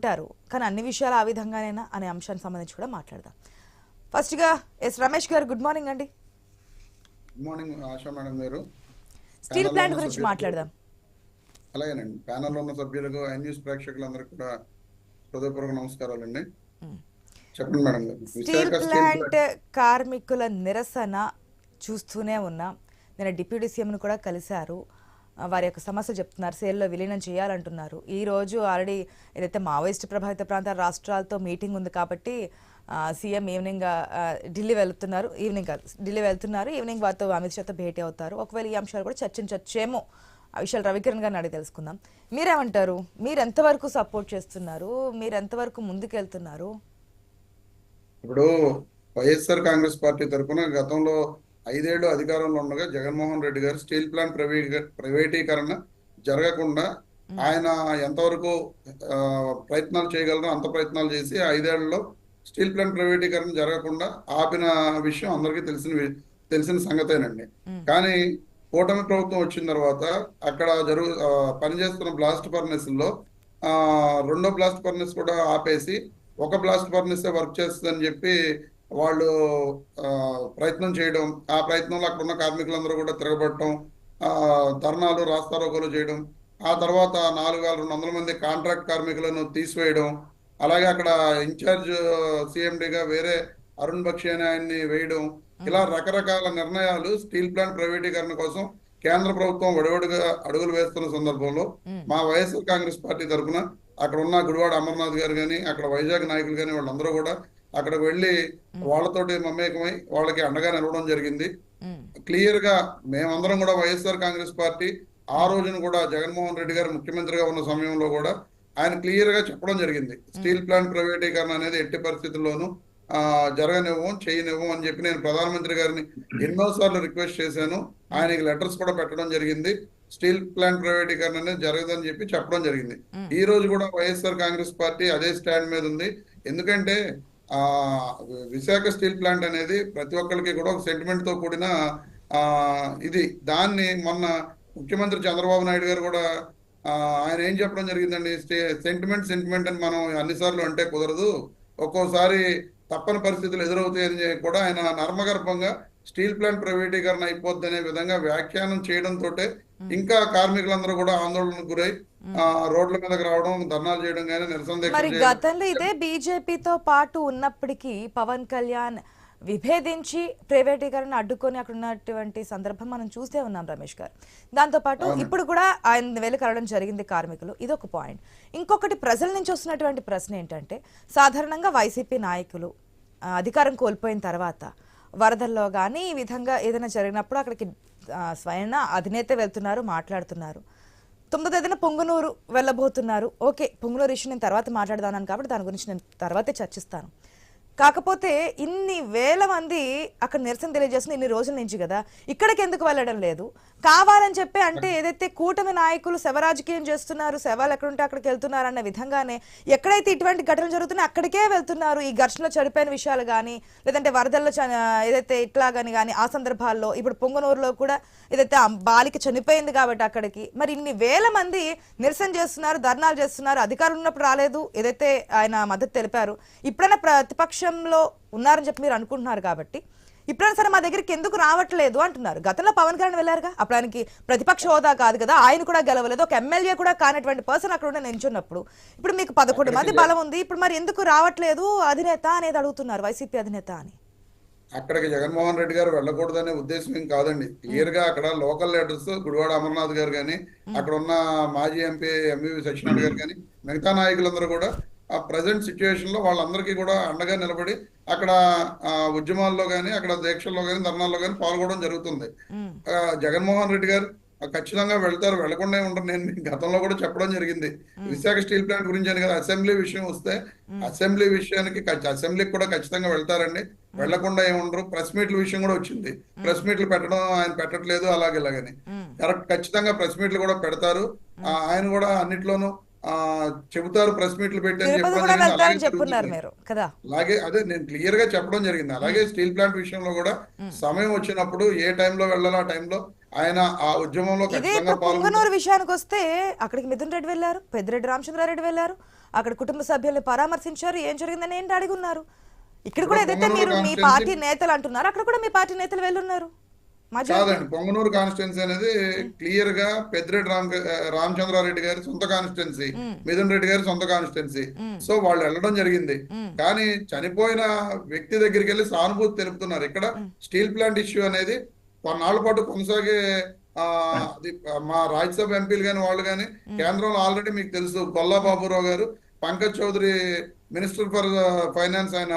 అంటారు కానీ అన్ని విషయాలు ఆ విధంగానేనా అనే అంశానికి సంబంధించి కూడా మాట్లాడదాం. ఫస్ట్గా S Ramesh garu good morning అండి. Good morning Asha madam garu. Steel plant గురించి మాట్లాడదాం. అలాగేనండి. ప్యానల్లో ఉన్న సభ్యులకు ఐ న్యూస్ ప్రేక్షకులందరికీ కూడా హృదయపూర్వక నమస్కారాలండి. చెప్పండి మేడం స్టీల్ ప్లాంట్ కార్మికుల నిరసన చూస్తూనే ఉన్నాం. నేను డిప్యూటీ సీఎంను కూడా కలిశారు. వారి యొక్క సమస్య చెప్తున్నారు సేల్లో విలీనం చేయాలంటున్నారు. ఈ రోజు ఆల్రెడీ ఏదైతే మావోయిస్ట్ ప్రభావిత ప్రాంతాల రాష్ట్రాలతో మీటింగ్ ఉంది కాబట్టి సీఎం ఈవినింగ్ ఢిల్లీ వెళ్తున్నారు ఈవినింగ్ కాదు ఢిల్లీ వెళ్తున్నారు ఈవినింగ్ వారితో అమిత్ షాతో భేటీ అవుతారు. ఒకవేళ ఈ అంశాలు కూడా చర్చించవచ్చేమో ఆ విషయాలు రవికిరణ్ గారిని అడిగి తెలుసుకుందాం. మీరేమంటారు? మీరు ఎంతవరకు సపోర్ట్ చేస్తున్నారు? మీరు ఎంతవరకు ముందుకెళ్తున్నారు? ఇప్పుడు వైఎస్ఆర్ కాంగ్రెస్ పార్టీ తరఫున గతంలో ఐదేళ్ళు అధికారంలో ఉండగా జగన్మోహన్ రెడ్డి గారు స్టీల్ ప్లాంట్ ప్రైవేట్ ప్రైవేటీకరణ జరగకుండా ఆయన ఎంతవరకు ప్రయత్నాలు చేయగలరో అంత ప్రయత్నాలు చేసి ఐదేళ్ళలో స్టీల్ ప్లాంట్ ప్రైవేటీకరణ జరగకుండా ఆపిన విషయం అందరికీ తెలిసిన తెలిసిన సంగతేనండి. కానీ కూటమి ప్రభుత్వం వచ్చిన తర్వాత అక్కడ జరుగు పనిచేస్తున్న బ్లాస్ట్ ఫర్నెస్లో ఆ, రెండో బ్లాస్ట్ ఫర్నెస్ కూడా ఆపేసి ఒక బ్లాస్ట్ ఫర్నెస్ వర్క్ చేస్తుందని చెప్పి వాళ్ళు ఆ, ప్రయత్నం చేయడం ఆ ప్రయత్నంలో అక్కడ ఉన్న కార్మికులందరూ కూడా తిరగబడటం ఆ, ధర్నాలు రాస్తారోకోలు చేయడం ఆ తర్వాత నాలుగు వేల రెండు వందల మంది కాంట్రాక్ట్ కార్మికులను తీసివేయడం అలాగే అక్కడ ఇన్ఛార్జ్ సిఎండిగా వేరే అరుణ్ బక్షి అనే ఆయన్ని వేయడం ఇలా రకరకాల నిర్ణయాలు స్టీల్ ప్లాంట్ ప్రైవేటీకరణ కోసం కేంద్ర ప్రభుత్వం వడివడిగా అడుగులు వేస్తున్న సందర్భంలో మా వైఎస్ఆర్ కాంగ్రెస్ పార్టీ తరఫున అక్కడ ఉన్న గుడివాడ అమర్నాథ్ గారు కానీ అక్కడ వైజాగ్ నాయకులు కానీ వాళ్ళందరూ కూడా అక్కడికి వెళ్ళి వాళ్ళతోటి మమేకమై వాళ్ళకి అండగా నిలవడం జరిగింది. క్లియర్గా మేమందరం కూడా వైఎస్ఆర్ కాంగ్రెస్ పార్టీ ఆ రోజున కూడా జగన్మోహన్ రెడ్డి గారు ముఖ్యమంత్రిగా ఉన్న సమయంలో కూడా ఆయన క్లియర్గా చెప్పడం జరిగింది. స్టీల్ ప్లాంట్ ప్రైవేటీకరణ అనేది ఎట్టి పరిస్థితుల్లోనూ ఆ, జరగనివ్వం చేయనివ్వం అని చెప్పి నేను ప్రధానమంత్రి గారిని ఎన్నోసార్లు రిక్వెస్ట్ చేశాను. ఆయనకి లెటర్స్ కూడా పెట్టడం జరిగింది. స్టీల్ ప్లాంట్ ప్రైవేటీకరణ అనేది జరగదని చెప్పి చెప్పడం జరిగింది. ఈ రోజు కూడా వైఎస్ఆర్ కాంగ్రెస్ పార్టీ అదే స్టాండ్ మీద ఉంది. ఎందుకంటే విశాఖ స్టీల్ ప్లాంట్ అనేది ప్రతి ఒక్కరికి కూడా ఒక సెంటిమెంట్తో కూడిన ఇది. దాన్ని మొన్న ముఖ్యమంత్రి చంద్రబాబు నాయుడు గారు కూడా ఆయన ఏం చెప్పడం జరిగిందండి? సెంటిమెంట్ సెంటిమెంట్ అని మనం అన్నిసార్లు అంటే కుదరదు. ఒక్కోసారి తప్పని పరిస్థితులు ఎదురవుతాయని కూడా ఆయన నర్మగర్భంగా స్టీల్ ప్లాంట్ ప్రైవేటీకరణ అయిపోద్ది అనే విధంగా వ్యాఖ్యానం చేయడంతో ఇంకా కార్మికులందరూ కూడా ఆందోళనకు గురై రోడ్ల మీదకి రావడం ధర్నాలు చేయడం కానీ నిరసన మరి గతంలో ఇదే బీజేపీతో పాటు ఉన్నప్పటికీ పవన్ కళ్యాణ్ విభేదించి ప్రైవేటీకరణ అడ్డుకొని అక్కడ ఉన్నటువంటి సందర్భం మనం చూస్తే ఉన్నాం రమేష్ గారు. దాంతోపాటు ఇప్పుడు కూడా ఆయన వేలు కలవడం జరిగింది కార్మికులు. ఇది ఒక పాయింట్. ఇంకొకటి ప్రజల నుంచి వస్తున్నటువంటి ప్రశ్న ఏంటంటే సాధారణంగా వైసీపీ నాయకులు అధికారం కోల్పోయిన తర్వాత వరదల్లో కానీ ఈ విధంగా ఏదైనా జరిగినప్పుడు అక్కడికి స్వయం అధినేత వెళ్తున్నారు మాట్లాడుతున్నారు. తొమ్మిదో తేదీన పొంగునూరు వెళ్ళబోతున్నారు. ఓకే పొంగునూరు ఇష్యూ నేను తర్వాత మాట్లాడదాను కాబట్టి దాని గురించి నేను తర్వాతే చర్చిస్తాను. కాకపోతే ఇన్ని వేల మంది అక్కడ నిరసన తెలియజేస్తుంది ఇన్ని రోజుల నుంచి కదా. ఇక్కడికి ఎందుకు వెళ్ళడం లేదు? కావాలని చెప్పి అంటే ఏదైతే కూటమి నాయకులు శవరాజకీయం చేస్తున్నారు శవాలు ఎక్కడుంటే అక్కడికి వెళ్తున్నారు అన్న విధంగానే ఎక్కడైతే ఇటువంటి ఘటనలు జరుగుతున్నాయో అక్కడికే వెళ్తున్నారు. ఈ ఘర్షణలో చనిపోయిన విషయాలు కానీ లేదంటే వరదల్లో చ- ఏదైతే ఇట్లా కానీ ఆ సందర్భాల్లో ఇప్పుడు పొంగనూరులో కూడా ఏదైతే బాలిక చనిపోయింది కాబట్టి అక్కడికి మరి ఇన్ని వేల మంది నిరసన చేస్తున్నారు ధర్నాలు చేస్తున్నారు అధికారులు ఉన్నప్పుడు రాలేదు ఏదైతే ఆయన మద్దతు తెలిపారు. ఇప్పుడైనా ప్రతిపక్షంలో ఉన్నారని చెప్పి మీరు అనుకుంటున్నారు కాబట్టి ఇప్పుడైనా సరే మా దగ్గరికి ఎందుకు రావట్లేదు అంటున్నారు. గతంలో పవన్ కళ్యాణ్ వెళ్ళారుగా? అప్పుడు ఆయనకి ప్రతిపక్ష హోదా కాదు కదా. ఆయన కూడా గెలవలేదు. ఒక ఎమ్మెల్యే కూడా కానటువంటి పర్సన్ అక్కడ ఉండి నించున్నప్పుడు. ఇప్పుడు మీకు పదకొండు మంది బలం ఉంది. ఇప్పుడు మరి ఎందుకు రావట్లేదు అధినేత అనేది అడుగుతున్నారు వైసీపీ అధినేత అని. అక్కడికి జగన్మోహన్ రెడ్డి గారు వెళ్ళకూడదనే ఉద్దేశం ఏం కాదండి. క్లియర్గా అక్కడ లోకల్ లీడర్స్ గుడివాడ అమర్నాథ్ గారు కానీ అక్కడ ఉన్న మాజీ ఎంపీ ఎంవివి సత్యనారాయణ గారు కానీ మిగతా నాయకులందరూ కూడా ఆ ప్రజెంట్ సిచ్యువేషన్లో వాళ్ళందరికీ కూడా అండగా నిలబడి అక్కడ ఆ, ఉద్యమాల్లో కానీ అక్కడ దీక్షల్లో కానీ ధర్నాల్లో కానీ పాల్గొనడం జరుగుతుంది. జగన్మోహన్ రెడ్డి గారు ఖచ్చితంగా వెళ్తారు వెళ్ళకుండా ఉండరు. నేను గతంలో కూడా చెప్పడం జరిగింది. విశాఖ స్టీల్ ప్లాంట్ గురించి అని కదా అసెంబ్లీ విషయం వస్తే అసెంబ్లీ విషయానికి అసెంబ్లీకి కూడా ఖచ్చితంగా వెళ్తారండి. వెళ్ళకుండా ఏముండరు ప్రెస్ మీట్ల విషయం కూడా వచ్చింది. ప్రెస్ మీట్లు పెట్టడం ఆయన పెట్టట్లేదు అలాగే ఇలాగని. కరెక్ట్ ఖచ్చితంగా ప్రెస్ మీట్లు కూడా పెడతారు. ఆయన కూడా అన్నిట్లోనూ చెబుతారు ప్రెస్ మీట్లు పెట్టి అని తిరుపతి చెప్పడం కూడా జరిగింది. అలాగే అదే నేను క్లియర్గా చెప్పడం జరిగింది. అలాగే స్టీల్ ప్లాంట్ విషయంలో కూడా సమయం వచ్చినప్పుడు ఏ టైంలో వెళ్ళాలో ఆ టైంలో ఆయన ఆ ఉద్యమంలో పొంగనూరు విషయానికి వస్తే అక్కడికి మిథున్ రెడ్డి వెళ్ళారు పెద్దిరెడ్డి రామచంద్రారెడ్డి వెళ్ళారు అక్కడ కుటుంబ సభ్యుల్ని పరామర్శించారు ఏం జరిగిందని ఏంటి అడిగి ఉన్నారు? ఇక్కడ కూడా ఏదైతే మీరు మీ పార్టీ నేతలు అంటున్నారు అక్కడ కూడా మీ పార్టీ నేతలు వెళ్ళున్నారు. కాదండి పొంగనూరు కాన్స్టిట్యున్సీ అనేది క్లియర్గా పెద్దిరెడ్డి రామ్ రామచంద్రారెడ్డి గారి సొంత కాన్స్టిట్యున్సీ మిథున్ రెడ్డి గారి సొంత కాన్స్టిట్యున్సీ సో వాళ్ళు వెళ్ళడం జరిగింది. కానీ చనిపోయిన వ్యక్తి దగ్గరికి వెళ్ళి సానుభూతి తెలుపుతున్నారు. ఇక్కడ స్టీల్ ప్లాంట్ ఇష్యూ అనేది కొన్నాళ్ళ పాటు కొనసాగే మా రాజ్యసభ ఎంపీలు కానీ వాళ్ళు కానీ కేంద్రంలో ఆల్రెడీ మీకు తెలుసు గొల్లా బాబురావు గారు. Pankaj Chaudhary minister for finance ఆయన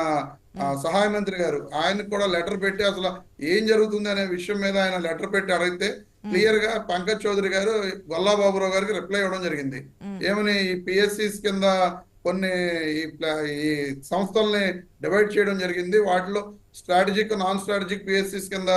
ఆ, సహాయ మంత్రి గారు. ఆయనకు కూడా లెటర్ పెట్టి అసలు ఏం జరుగుతుంది అనే విషయం మీద ఆయన లెటర్ పెట్టి అడిగితే క్లియర్గా పంకజ్ చౌదరి గారు గొల్లా బాబురావు గారికి రిప్లై ఇవ్వడం జరిగింది. ఏమని ఈ పిఎస్సిస్ కింద కొన్ని ఈ సంస్థల్ని డివైడ్ చేయడం జరిగింది. వాటిలో స్ట్రాటజిక్ నాన్ స్ట్రాటజిక్ పిఎస్సిస్ కింద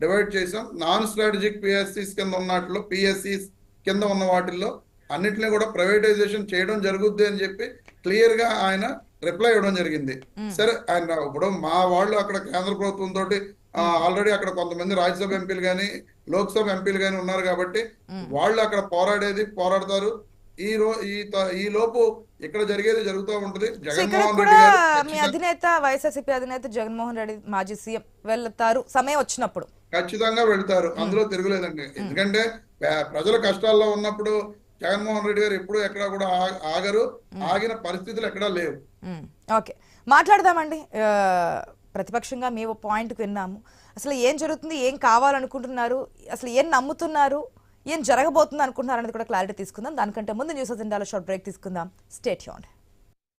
డివైడ్ చేసాం నాన్ స్ట్రాటజిక్ పిఎస్సిస్ కింద ఉన్నట్లో పిఎస్సిస్ కింద ఉన్న వాటిల్లో అన్నిటిని కూడా ప్రైవేటైజేషన్ చేయడం జరుగుద్ది అని చెప్పి క్లియర్గా ఆయన రిప్లై ఇవ్వడం జరిగింది. సరే ఆయన ఇప్పుడు మా వాళ్ళు అక్కడ కేంద్ర ప్రభుత్వం తోటి ఆల్రెడీ అక్కడ కొంతమంది రాజ్యసభ ఎంపీలు కానీ లోక్సభ ఎంపీలు కానీ ఉన్నారు కాబట్టి వాళ్ళు అక్కడ పోరాడేది పోరాడతారు. ఈ రో ఈ లోపు ఇక్కడ జరిగేది జరుగుతూ ఉంటది. జగన్మోహన్ రెడ్డి మీ అధినేత వైఎస్ఆర్సీపీ అధినేత జగన్మోహన్ రెడ్డి మాజీ సీఎం వెళ్తారు సమయం వచ్చినప్పుడు. ఖచ్చితంగా వెళ్తారు. అందులో తిరుగులేదండి. ఎందుకంటే ప్రజల కష్టాల్లో ఉన్నప్పుడు జగన్మోహన్ రెడ్డి గారు ఎప్పుడు ఎక్కడ కూడా ఆగరు. ఆగిన పరిస్థితులు ఎక్కడా లేవు. మ్మ్. ఓకే. మాట్లాడదామండి. ప్రతిపక్షంగా మీ పాయింట్కి విన్నాము. అసలు ఏం జరుగుతుంది? ఏం కావాలనుకుంటున్నారు? అసలు ఏం నమ్ముతున్నారు? ఏం జరగబోతుంది అనుకుంటున్నారు అనేది కూడా క్లారిటీ తీసుకుందాం. దానికంటే ముందు న్యూస్ అజెండాలో షార్ట్ బ్రేక్ తీసుకుందాం. స్టేట్ యూన్